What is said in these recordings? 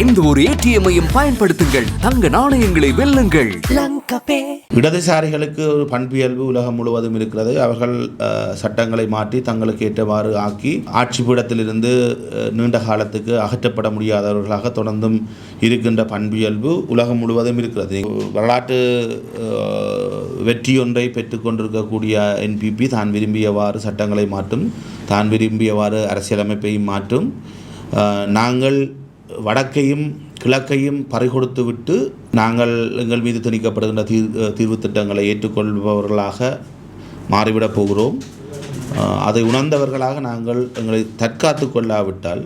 எந்த ஒரு ஏடிஎம்மையும் பயன்படுத்துங்கள். தங்க நாணயங்களை வெல்லுங்கள். இடதுசாரிகளுக்கு ஒரு பண்பியல்பு உலகம் முழுவதும் இருக்கிறது. அவர்கள் சட்டங்களை மாற்றி தங்களுக்கு ஏற்றவாறு ஆக்கி ஆட்சி பீடத்திலிருந்து நீண்ட காலத்துக்கு அகற்றப்பட முடியாதவர்களாக தொடர்ந்தும் இருக்கின்ற பண்பியல்பு உலகம் முழுவதும் இருக்கிறது. வரலாற்று வெற்றியொன்றை பெற்றுக்கொண்டிருக்கக்கூடிய என்பிபி தான் விரும்பியவாறு சட்டங்களை மாற்றும் தான் விரும்பியவாறு அரசியலமைப்பையும் மாற்றும். நாங்கள் வடக்கையும் கிழக்கையும் பறிகொடுத்து விட்டு நாங்கள் எங்கள் மீது திணிக்கப்படுகின்ற தீர் தீர்வு திட்டங்களை ஏற்றுக்கொள்பவர்களாக மாறிவிடப் போகிறோம். அதை உணர்ந்தவர்களாக நாங்கள் எங்களை தற்காத்து கொள்ளாவிட்டால்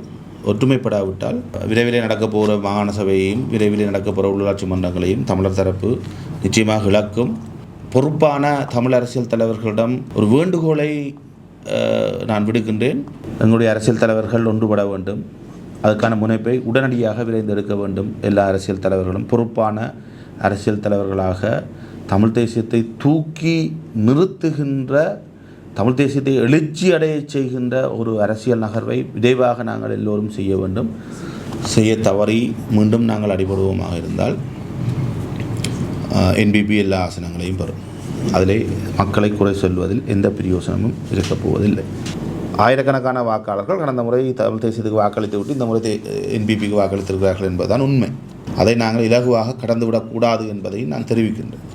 ஒற்றுமைப்படாவிட்டால் விரைவிலே நடக்கப் போகிற மாகாண சபையையும் விரைவிலே நடக்கப் போகிற உள்ளாட்சி மன்றங்களையும் தமிழர் தரப்பு நிச்சயமாக இழக்கும். பொறுப்பான தமிழ் அரசியல் தலைவர்களிடம் ஒரு வேண்டுகோளை நான் விடுக்கின்றேன். எங்களுடைய அரசியல் தலைவர்கள் ஒன்றுபட வேண்டும். அதுக்கான முனைப்பை உடனடியாக விரைந்தெடுக்க வேண்டும். எல்லா அரசியல் தலைவர்களும் பொறுப்பான அரசியல் தலைவர்களாக தமிழ் தேசியத்தை தூக்கி நிறுத்துகின்ற தமிழ் தேசியத்தை எழுச்சி அடையச் செய்கின்ற ஒரு அரசியல் நகர்வை விரைவாக நாங்கள் எல்லோரும் செய்ய வேண்டும். செய்ய தவறி மீண்டும் நாங்கள் அடிபடுவோமாக இருந்தால் என்பிபி எல்லா ஆசனங்களையும் பெறும். அதிலே மக்களை குறை சொல்வதில் எந்த பிரயோசனமும் இருக்கப் போவதில்லை. ஆயிரக்கணக்கான வாக்காளர்கள் கடந்த முறை தமிழ் தேசியத்துக்கு வாக்களித்து விட்டு இந்த முறை என்பிபிக்கு வாக்களித்திருக்கிறார்கள் என்பதுதான் உண்மை. அதை நாங்கள் இலகுவாக கடந்துவிடக்கூடாது என்பதையும் நான் தெரிவிக்கின்றேன்.